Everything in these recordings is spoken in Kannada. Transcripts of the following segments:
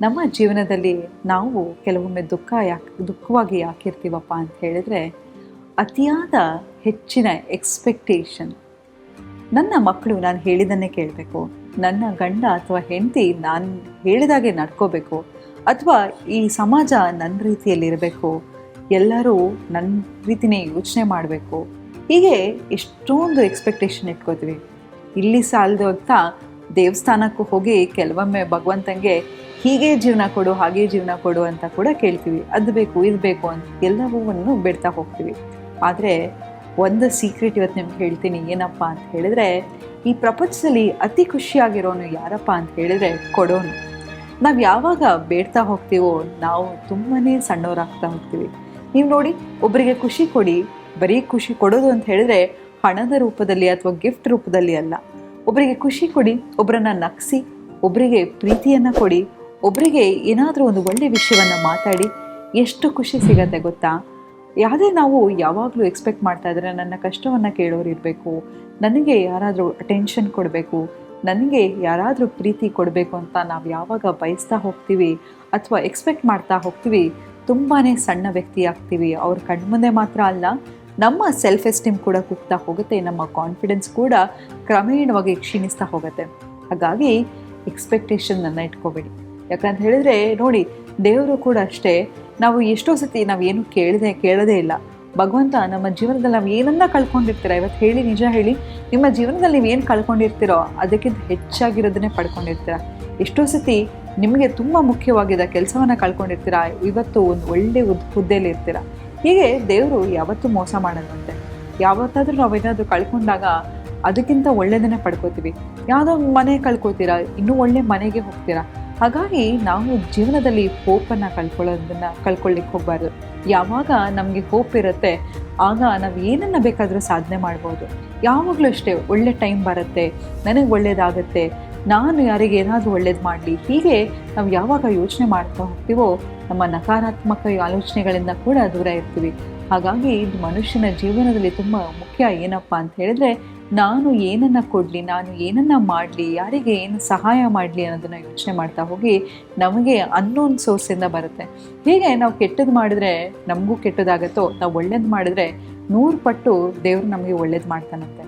ನಮ್ಮ ಜೀವನದಲ್ಲಿ ನಾವು ಕೆಲವೊಮ್ಮೆ ದುಃಖ ಯಾಕೆ, ದುಃಖವಾಗಿ ಯಾಕಿರ್ತೀವಪ್ಪ ಅಂತ ಹೇಳಿದರೆ ಅತಿಯಾದ ಹೆಚ್ಚಿನ ಎಕ್ಸ್ಪೆಕ್ಟೇಷನ್ ನನ್ನ ಮಕ್ಕಳು ನಾನು ಹೇಳಿದ್ದನ್ನೇ ಕೇಳಬೇಕು. ನನ್ನ ಗಂಡ ಅಥವಾ ಹೆಂಡತಿ ನಾನು ಹೇಳಿದಾಗೆ ನಡ್ಕೋಬೇಕು. ಅಥವಾ ಈ ಸಮಾಜ ನನ್ನ ರೀತಿಯಲ್ಲಿರಬೇಕು. ಎಲ್ಲರೂ ನನ್ನ ರೀತಿನೇ ಯೋಚನೆ ಮಾಡಬೇಕು. ಹೀಗೆ ಎಷ್ಟೊಂದು ಎಕ್ಸ್ಪೆಕ್ಟೇಷನ್ ಇಟ್ಕೋತೀವಿ. ಇಲ್ಲಿ ಸಾಲದು ಅಂತ ದೇವಸ್ಥಾನಕ್ಕೂ ಹೋಗಿ ಕೆಲವೊಮ್ಮೆ ಭಗವಂತಂಗೆ ಹೀಗೆ ಜೀವನ ಕೊಡು, ಹಾಗೆ ಜೀವನ ಕೊಡು ಅಂತ ಕೂಡ ಕೇಳ್ತೀವಿ. ಅದು ಬೇಕು, ಇದು ಬೇಕು ಅಂತ ಎಲ್ಲವನ್ನೂ ಬಿಡ್ತಾ ಹೋಗ್ತೀವಿ. ಆದರೆ ಒಂದು ಸೀಕ್ರೆಟ್ ಇವತ್ತು ನಿಮ್ಗೆ ಹೇಳ್ತೀನಿ, ಏನಪ್ಪ ಅಂತ ಹೇಳಿದ್ರೆ, ಈ ಪ್ರಪಂಚದಲ್ಲಿ ಅತಿ ಖುಷಿಯಾಗಿರೋನು ಯಾರಪ್ಪ ಅಂತ ಹೇಳಿದ್ರೆ ಕೊಡೋನು. ನಾವು ಯಾವಾಗ ಬೇಡ್ತಾ ಹೋಗ್ತೀವೋ, ನಾವು ತುಂಬಾ ಸಣ್ಣವರಾಗ್ತಾ ಹೋಗ್ತೀವಿ. ನೀವು ನೋಡಿ ಒಬ್ಬರಿಗೆ ಖುಷಿ ಕೊಡಿ, ಬರೀ ಖುಷಿ ಕೊಡೋದು ಅಂತ ಹೇಳಿದ್ರೆ ಹಣದ ರೂಪದಲ್ಲಿ ಅಥವಾ ಗಿಫ್ಟ್ ರೂಪದಲ್ಲಿ ಅಲ್ಲ. ಒಬ್ಬರಿಗೆ ಖುಷಿ ಕೊಡಿ ಒಬ್ಬರನ್ನ ನಗಿಸಿ ಒಬ್ಬರಿಗೆ ಪ್ರೀತಿಯನ್ನು ಕೊಡಿ ಒಬ್ಬರಿಗೆ ಏನಾದರೂ ಒಂದು ಒಳ್ಳೆ ವಿಷಯವನ್ನು ಮಾತಾಡಿ ಎಷ್ಟು ಖುಷಿ ಸಿಗತ್ತೆ ಗೊತ್ತಾ? ಯಾವುದೇ ನಾವು ಯಾವಾಗಲೂ ಎಕ್ಸ್ಪೆಕ್ಟ್ ಮಾಡ್ತಾ ಇದ್ರೆ ನನ್ನ ಕಷ್ಟವನ್ನು ಕೇಳೋರು ಇರಬೇಕು, ನನಗೆ ಯಾರಾದರೂ ಅಟೆನ್ಷನ್ ಕೊಡಬೇಕು, ನನಗೆ ಯಾರಾದರೂ ಪ್ರೀತಿ ಕೊಡಬೇಕು ಅಂತ ನಾವು ಯಾವಾಗ ಬಯಸ್ತಾ ಹೋಗ್ತೀವಿ ಅಥವಾ ಎಕ್ಸ್ಪೆಕ್ಟ್ ಮಾಡ್ತಾ ಹೋಗ್ತೀವಿ ತುಂಬಾ ಸಣ್ಣ ವ್ಯಕ್ತಿ ಆಗ್ತೀವಿ, ಅವ್ರ ಕಣ್ಮುಂದೆ ಮಾತ್ರ ಅಲ್ಲ, ನಮ್ಮ ಸೆಲ್ಫ್ ಎಸ್ಟೀಮ್ ಕೂಡ ಕುಗ್ತಾ ಹೋಗುತ್ತೆ, ನಮ್ಮ ಕಾನ್ಫಿಡೆನ್ಸ್ ಕೂಡ ಕ್ರಮೇಣವಾಗಿ ಕ್ಷೀಣಿಸ್ತಾ ಹೋಗುತ್ತೆ. ಹಾಗಾಗಿ ಎಕ್ಸ್ಪೆಕ್ಟೇಷನನ್ನು ಇಟ್ಕೋಬೇಡಿ. ಯಾಕಂತ ಹೇಳಿದ್ರೆ, ನೋಡಿ, ದೇವರು ಕೂಡ ಅಷ್ಟೇ, ನಾವು ಎಷ್ಟೋ ಸತಿ ನಾವು ಏನು ಕೇಳದೆ, ಕೇಳದೇ ಇಲ್ಲ. ಭಗವಂತ ನಮ್ಮ ಜೀವನದಲ್ಲಿ ನಾವು ಏನನ್ನ ಕಳ್ಕೊಂಡಿರ್ತೀರ? ಇವತ್ತು ಹೇಳಿ, ನಿಜ ಹೇಳಿ, ನಿಮ್ಮ ಜೀವನದಲ್ಲಿ ನೀವು ಏನು ಕಳ್ಕೊಂಡಿರ್ತೀರೋ, ಅದಕ್ಕಿಂತ ಹೆಚ್ಚಾಗಿರೋದನ್ನೇ ಪಡ್ಕೊಂಡಿರ್ತೀರ. ಎಷ್ಟೋ ಸತಿ ನಿಮಗೆ ತುಂಬ ಮುಖ್ಯವಾಗಿದ್ದ ಕೆಲಸವನ್ನು ಕಳ್ಕೊಂಡಿರ್ತೀರ, ಇವತ್ತು ಒಂದು ಒಳ್ಳೆ ಉದ್, ಹುದ್ದೆಯಲ್ಲಿ ಇರ್ತೀರ. ಹೀಗೆ ದೇವರು ಯಾವತ್ತೂ ಮೋಸ ಮಾಡೋದಂತೆ. ಯಾವತ್ತಾದರೂ ನಾವು ಏನಾದರೂ ಕಳ್ಕೊಂಡಾಗ ಅದಕ್ಕಿಂತ ಒಳ್ಳೆಯದನ್ನೇ ಪಡ್ಕೋತೀವಿ. ಯಾವುದೋ ಮನೆ ಕಳ್ಕೊತೀರಾ, ಇನ್ನೂ ಒಳ್ಳೆ ಮನೆಗೆ ಹೋಗ್ತೀರಾ ಹಾಗಾಗಿ ನಾವು ಜೀವನದಲ್ಲಿ ಹೋಪನ್ನು ಕಳ್ಕೊಳ್ಳೋದನ್ನು ಕಳ್ಕೊಳ್ಳಿಕ್ಕೆ ಹೋಗಬಾರ್ದು. ಯಾವಾಗ ನಮಗೆ ಹೋಪ್ ಇರುತ್ತೆ, ಆಗ ನಾವು ಏನನ್ನು ಬೇಕಾದರೂ ಸಾಧನೆ ಮಾಡ್ಬೋದು. ಯಾವಾಗಲೂ ಅಷ್ಟೇ, ಒಳ್ಳೆ ಟೈಮ್ ಬರುತ್ತೆ, ನನಗೆ ಒಳ್ಳೇದಾಗುತ್ತೆ, ನಾನು ಯಾರಿಗೆ ಏನಾದರೂ ಒಳ್ಳೇದು ಮಾಡಲಿ, ಹೀಗೆ ನಾವು ಯಾವಾಗ ಯೋಚನೆ ಮಾಡ್ತಾ ಹೋಗ್ತೀವೋ, ನಮ್ಮ ನಕಾರಾತ್ಮಕ ಆಲೋಚನೆಗಳಿಂದ ಕೂಡ ದೂರ ಇರ್ತೀವಿ. ಹಾಗಾಗಿ ಇದು ಮನುಷ್ಯನ ಜೀವನದಲ್ಲಿ ತುಂಬ ಮುಖ್ಯ ಏನಪ್ಪ ಅಂತ ಹೇಳಿದ್ರೆ ನಾನು ಏನನ್ನು ಕೊಡಲಿ, ನಾನು ಏನನ್ನು ಮಾಡಲಿ, ಯಾರಿಗೆ ಏನು ಸಹಾಯ ಮಾಡಲಿ ಅನ್ನೋದನ್ನು ಯೋಚನೆ ಮಾಡ್ತಾ ಹೋಗಿ ನಮಗೆ ಅನ್ನೋನ್ ಸೋರ್ಸಿಂದ ಬರುತ್ತೆ. ಹೀಗೆ ನಾವು ಕೆಟ್ಟದ್ದು ಮಾಡಿದ್ರೆ ನಮಗೂ ಕೆಟ್ಟದಾಗತ್ತೋ, ನಾವು ಒಳ್ಳೇದು ಮಾಡಿದ್ರೆ ನೂರು ಪಟ್ಟು ದೇವರು ನಮಗೆ ಒಳ್ಳೇದು ಮಾಡ್ತಾನಂತೆ.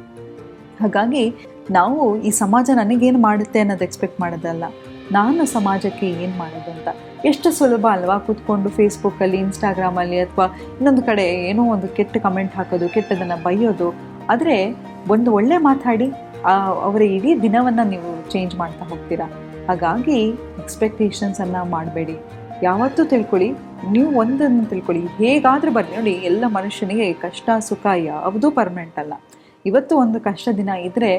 ಹಾಗಾಗಿ ನಾವು ಈ ಸಮಾಜ ನನಗೇನು ಮಾಡುತ್ತೆ ಅನ್ನೋದು ಎಕ್ಸ್ಪೆಕ್ಟ್ ಮಾಡೋದಲ್ಲ. ನಾನು ಸಮಾಜಕ್ಕೆ ಏನು ಮಾಡೋದು ಅಂತ. ಎಷ್ಟು ಸುಲಭ ಅಲ್ವಾ ಕೂತ್ಕೊಂಡು ಫೇಸ್ಬುಕ್ಕಲ್ಲಿ ಇನ್ಸ್ಟಾಗ್ರಾಮಲ್ಲಿ ಅಥವಾ ಇನ್ನೊಂದು ಕಡೆ ಏನೋ ಒಂದು ಕೆಟ್ಟ ಕಮೆಂಟ್ ಹಾಕೋದು, ಕೆಟ್ಟದನ್ನು ಬೈಯೋದು ಆದರೆ ಒಂದು ಒಳ್ಳೆ ಮಾತಾಡಿ ಅವರ ಇಡೀ ದಿನವನ್ನು ನೀವು ಚೇಂಜ್ ಮಾಡ್ತಾ ಹೋಗ್ತೀರಾ? ಹಾಗಾಗಿ ಎಕ್ಸ್ಪೆಕ್ಟೇಷನ್ಸನ್ನು ಮಾಡಬೇಡಿ. ಯಾವತ್ತೂ ತಿಳ್ಕೊಳ್ಳಿ, ನೀವು ಒಂದನ್ನು ತಿಳ್ಕೊಳ್ಳಿ. ಹೇಗಾದರೂ ಬರಲಿ ನೋಡಿ, ಎಲ್ಲ ಮನುಷ್ಯನಿಗೆ ಕಷ್ಟ, ಸುಖ ಯಾವುದೂ ಪರ್ಮನೆಂಟ್ ಅಲ್ಲ. ಇವತ್ತು ಒಂದು ಕಷ್ಟ ದಿನ ಇದ್ದರೆ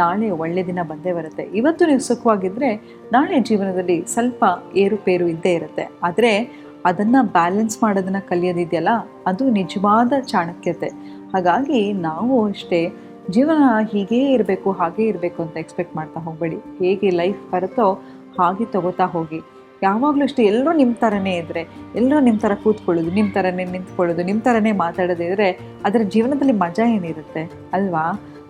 ನಾಳೆ ಒಳ್ಳೆ ದಿನ ಬಂದೇ ಬರುತ್ತೆ. ಇವತ್ತು ನೀವು ಸುಖವಾಗಿದ್ದರೆ ನಾಳೆ ಜೀವನದಲ್ಲಿ ಸ್ವಲ್ಪ ಏರುಪೇರು ಇದ್ದೇ ಇರುತ್ತೆ. ಆದರೆ ಅದನ್ನು ಬ್ಯಾಲೆನ್ಸ್ ಮಾಡೋದನ್ನು ಕಲಿಯೋದಿದೆಯಲ್ಲ, ಅದು ನಿಜವಾದ ಚಾಣಕ್ಯತೆ. ಹಾಗಾಗಿ ನಾವು ಅಷ್ಟೇ ಜೀವನ ಹೀಗೇ ಇರಬೇಕು, ಹಾಗೇ ಇರಬೇಕು ಅಂತ ಎಕ್ಸ್ಪೆಕ್ಟ್ ಮಾಡ್ತಾ ಹೋಗಬೇಡಿ. ಹೇಗೆ ಲೈಫ್ ಬರುತ್ತೋ ಹಾಗೆ ತಗೋತಾ ಹೋಗಿ. ಯಾವಾಗಲೂ ಅಷ್ಟೇ ಎಲ್ಲರೂ ನಿಮ್ಮ ಥರನೇ ಇದ್ದರೆ ಎಲ್ಲರೂ ನಿಮ್ಮ ಥರ ಕೂತ್ಕೊಳ್ಳೋದು ನಿಮ್ಮ ಥರನೇ ನಿಂತ್ಕೊಳ್ಳೋದು ನಿಮ್ಮ ಥರನೇ ಮಾತಾಡೋದಿದ್ರೆ ಅದರ ಜೀವನದಲ್ಲಿ ಮಜಾ ಏನಿರುತ್ತೆ ಅಲ್ವಾ?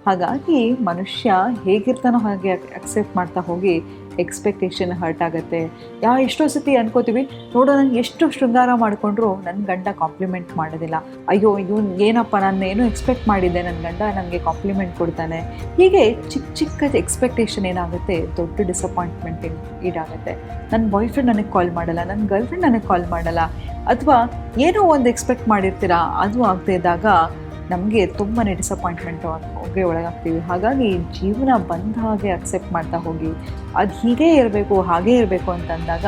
ಹಾಗಾಗಿ ಮನುಷ್ಯ ಹೇಗಿರ್ತಾನೋ ಹಾಗೆ ಅಕ್ಸೆಪ್ಟ್ ಮಾಡ್ತಾ ಹೋಗಿ ಎಕ್ಸ್ಪೆಕ್ಟೇಷನ್ ಹರ್ಟ್ ಆಗುತ್ತೆ. ಯಾ, ಎಷ್ಟೋ ಸತಿ ಅನ್ಕೋತೀವಿ, ನೋಡೋ ನಾನು ಎಷ್ಟು ಶೃಂಗಾರ ಮಾಡಿಕೊಂಡ್ರು ನನ್ನ ಗಂಡ ಕಾಂಪ್ಲಿಮೆಂಟ್ ಮಾಡೋದಿಲ್ಲ. ಅಯ್ಯೋ, ಇವನು ಏನಪ್ಪ, ನಾನು ಏನೋ ಎಕ್ಸ್ಪೆಕ್ಟ್ ಮಾಡಿದ್ದೆ ನನ್ನ ಗಂಡ ನನಗೆ ಕಾಂಪ್ಲಿಮೆಂಟ್ ಕೊಡ್ತಾನೆ. ಹೀಗೆ ಚಿಕ್ಕ ಚಿಕ್ಕ ಎಕ್ಸ್ಪೆಕ್ಟೇಷನ್ ಏನಾಗುತ್ತೆ, ದೊಡ್ಡ ಡಿಸಪಾಯಿಂಟ್ಮೆಂಟ್ ಈಡಾಗುತ್ತೆ ನನ್ನ ಬಾಯ್ ಫ್ರೆಂಡ್ ನನಗೆ ಕಾಲ್ ಮಾಡಲ್ಲ ನನ್ನ ಗರ್ಲ್ ಫ್ರೆಂಡ್ ನನಗೆ ಕಾಲ್ ಮಾಡಲ್ಲ. ಅಥವಾ ಏನೋ ಒಂದು ಎಕ್ಸ್ಪೆಕ್ಟ್ ಮಾಡಿರ್ತೀರಾ, ಅದು ಆಗದೇ ಇದ್ದಾಗ ನಮಗೆ ತುಂಬಾ ಡಿಸಪಾಯಿಂಟ್ಮೆಂಟು ಹೋಗಿ ಒಳಗಾಗ್ತೀವಿ. ಹಾಗಾಗಿ ಜೀವನ ಬಂದ ಹಾಗೆ ಅಕ್ಸೆಪ್ಟ್ ಮಾಡ್ತಾ ಹೋಗಿ. ಅದು ಹೀಗೇ ಇರಬೇಕು, ಹಾಗೇ ಇರಬೇಕು ಅಂತಂದಾಗ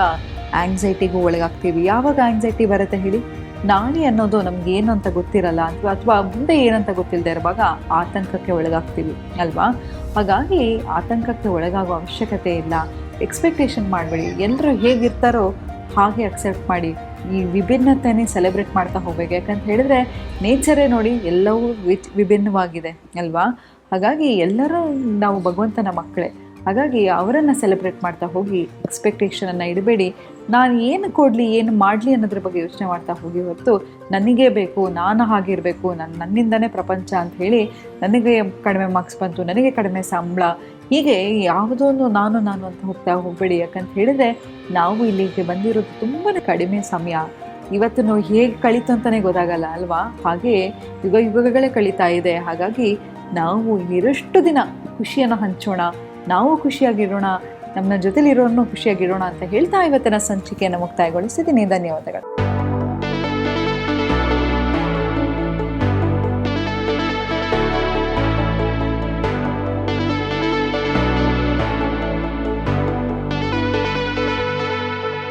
ಆ್ಯಂಗ್ಸೈಟಿಗೂ ಒಳಗಾಗ್ತೀವಿ. ಯಾವಾಗ ಆ್ಯಂಗ್ಸೈಟಿ ಬರುತ್ತೆ ಹೇಳಿ? ನಾಳೆ ಅನ್ನೋದು ನಮ್ಗೆ ಏನು ಅಂತ ಗೊತ್ತಿರಲ್ಲ, ಅಥವಾ ಅಥವಾ ಮುಂದೆ ಏನಂತ ಗೊತ್ತಿಲ್ಲದೆ ಇರುವಾಗ ಆತಂಕಕ್ಕೆ ಒಳಗಾಗ್ತೀವಿ, ಅಲ್ವಾ? ಹಾಗಾಗಿ ಆತಂಕಕ್ಕೆ ಒಳಗಾಗೋ ಅವಶ್ಯಕತೆ ಇಲ್ಲ. ಎಕ್ಸ್ಪೆಕ್ಟೇಷನ್ ಮಾಡಬೇಡಿ. ಎಲ್ಲರೂ ಹೇಗಿರ್ತಾರೋ ಹಾಗೆ ಅಕ್ಸೆಪ್ಟ್ ಮಾಡಿ. ಈ ವಿಭಿನ್ನತೆನೇ ಸೆಲೆಬ್ರೇಟ್ ಮಾಡ್ತಾ ಹೋಗ್ಬೇಕು. ಯಾಕಂತ ಹೇಳಿದ್ರೆ ನೇಚರೇ ನೋಡಿ ಎಲ್ಲವೂ ವಿಚ್ ವಿಭಿನ್ನವಾಗಿದೆ, ಅಲ್ವಾ? ಹಾಗಾಗಿ ಎಲ್ಲರೂ ನಾವು ಭಗವಂತನ ಮಕ್ಕಳೇ. ಹಾಗಾಗಿ ಅವರನ್ನು ಸೆಲೆಬ್ರೇಟ್ ಮಾಡ್ತಾ ಹೋಗಿ ಎಕ್ಸ್ಪೆಕ್ಟೇಷನನ್ನು ಇಡಬೇಡಿ. ನಾನು ಏನು ಕೊಡಲಿ, ಏನು ಮಾಡಲಿ ಅನ್ನೋದ್ರ ಬಗ್ಗೆ ಯೋಚನೆ ಮಾಡ್ತಾ ಹೋಗಿ ಹೊತ್ತು ನನಗೇ ಬೇಕು, ನಾನು ಹಾಗಿರಬೇಕು ನನ್ನ ನನ್ನಿಂದನೇ ಪ್ರಪಂಚ ಅಂತ ಹೇಳಿ ನನಗೆ ಕಡಿಮೆ ಮಾರ್ಕ್ಸ್ ಬಂತು, ನನಗೆ ಕಡಿಮೆ ಸಂಬಳ ಹೀಗೆ ಯಾವುದೊಂದು ನಾನು ನಾನು ಅಂತ ಹೋಗ್ತಾ ಹೋಗಬೇಡಿ, ಯಾಕಂತ ಹೇಳಿದ್ರೆ ನಾವು ಇಲ್ಲಿಗೆ ಬಂದಿರೋದು ತುಂಬಾ ಕಡಿಮೆ ಸಮಯ. ಇವತ್ತು ನಾವು ಹೇಗೆ ಕಳೀತು ಅಂತಲೇ ಗೊತ್ತಾಗಲ್ಲ ಅಲ್ವಾ? ಹಾಗೆ ಯುಗ ಯುಗಗಳೇ ಕಳೀತಾ ಇದೆ. ಹಾಗಾಗಿ ನಾವು ಇರಷ್ಟು ದಿನ ಖುಷಿಯನ್ನು ಹಂಚೋಣ. ನಾವು ಖುಷಿಯಾಗಿರೋಣ. ನಮ್ಮ ಜೊತೆಲಿರೋನು ಖುಷಿಯಾಗಿರೋಣ ಅಂತ ಹೇಳ್ತಾ ಇವತ್ತಿನ ಸಂಚಿಕೆಯನ್ನು ಮುಕ್ತಾಯಗೊಳಿಸಿದ್ದೀನಿ. ಧನ್ಯವಾದಗಳು.